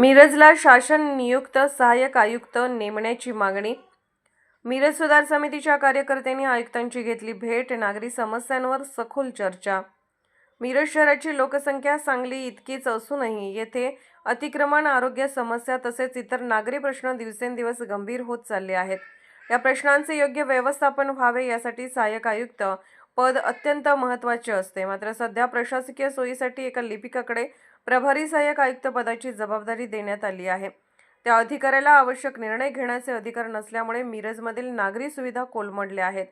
मिरजला शासन नियुक्त सहाय्यक आयुक्त नेमण्याची मागणी. मिरज सुधार समितीच्या कार्यकर्त्यांनी आयुक्तांची घेतली भेट नागरी समस्यांवर सखोल चर्चा. मिरज शहराची लोकसंख्या सांगली इतकीच असूनही येथे अतिक्रमण आरोग्य समस्या तसेच इतर नागरी प्रश्न दिवसेंदिवस गंभीर होत चालले आहेत. या प्रश्नांचे योग्य व्यवस्थापन व्हावे यासाठी सहाय्यक आयुक्त पद अत्यंत महत्त्वाचे असते. मात्र सध्या प्रशासकीय सोयीसाठी एका लिपिकाकडे प्रभारी सहाय्यक आयुक्त पदाची जबाबदारी देण्यात आली आहे. त्या अधिकाऱ्याला आवश्यक निर्णय घेण्याचे अधिकार नसल्यामुळे मिरजमधील नागरी सुविधा कोलमडल्या आहेत.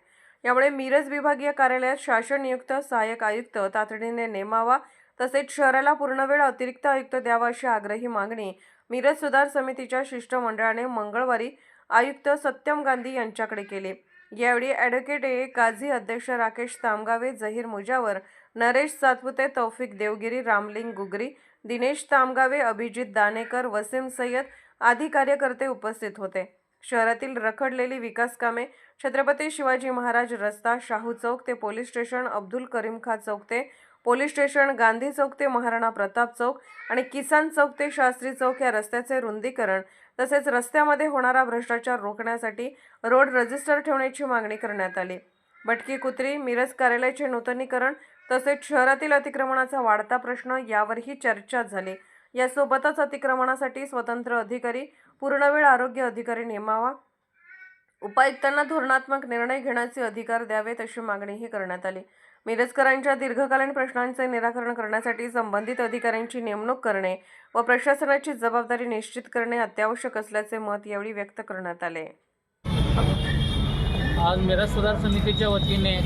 यामुळे मिरज विभागीय कार्यालयात शासन नियुक्त सहाय्यक आयुक्त तातडीने नेमावा तसेच शहराला पूर्णवेळ अतिरिक्त आयुक्त द्यावा अशी आग्रही मागणी मिरज सुधार समितीच्या शिष्टमंडळाने मंगळवारी आयुक्त सत्यम गांधी यांच्याकडे केली. यावेळी ॲडव्होकेट ए. काझी अध्यक्ष राकेश तामगावे जहीर मुजावर नरेश सातपुते तौफिक देवगिरी रामलिंग गुगरी दिनेश तामगावे अभिजित दानेकर वसीम सय्यद आदी कार्यकर्ते उपस्थित होते. शहरातील रखडलेली विकास कामे छत्रपती शिवाजी महाराज रस्ता शाहू चौक ते पोलीस स्टेशन अब्दुल करीम खा चौक ते पोलीस स्टेशन गांधी चौक ते महाराणा प्रताप चौक आणि किसान चौक ते शास्त्री चौक या रस्त्याचे रुंदीकरण तसेच रस्त्यामध्ये होणारा भ्रष्टाचार रोखण्यासाठी रोड रजिस्टर ठेवण्याची मागणी करण्यात आली. भटकी कुत्री मिरज कार्यालयाचे नूतनीकरण तसेच शहरातील अतिक्रमणाचा वाढता प्रश्न यावरही चर्चा झाली. यासोबतच अतिक्रमणासाठी स्वतंत्र अधिकारी पूर्णवेळ आरोग्य अधिकारी नेमावा. उपायुक्तांना धोरणात्मक निर्णय घेण्याचे अधिकार द्यावेत अशी मागणीही करण्यात आली. मिरजकरांच्या दीर्घकालीन प्रश्नांचे निराकरण करण्यासाठी संबंधित अधिकाऱ्यांची नेमणूक करणे व प्रशासनाची जबाबदारी निश्चित करणे अत्यावश्यक असल्याचे मत यावेळी व्यक्त करण्यात आले. आज मिरज सुधार समितीच्या वतीने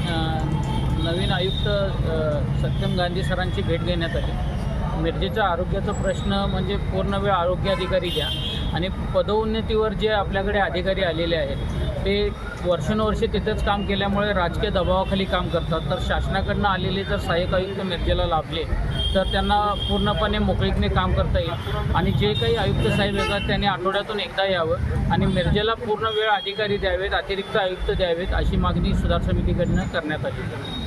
नवीन आयुक्त सत्यम गांधी सरांची भेट घेण्यात आली. मिरजेचा आरोग्याचा प्रश्न म्हणजे पूर्ण वेळ आरोग्य अधिकारी द्या आणि पदोन्नतीवर जे आपल्याकडे अधिकारी आलेले आहेत ते वर्षानुवर्षे तिथेच काम केल्यामुळे राजकीय दबावाखाली काम करतात. तर शासनाकडनं आलेले जर सहाय्यक आयुक्त मिरजेला लाभले तर त्यांना पूर्णपणे मोकळीकने काम करता येईल. आणि जे काही आयुक्त साहेब येतात त्यांनी आठवड्यातून एकदा यावं आणि मिरजेला पूर्ण वेळ अधिकारी द्यावेत अतिरिक्त आयुक्त द्यावेत अशी मागणी सुधार समितीकडनं करण्यात आली.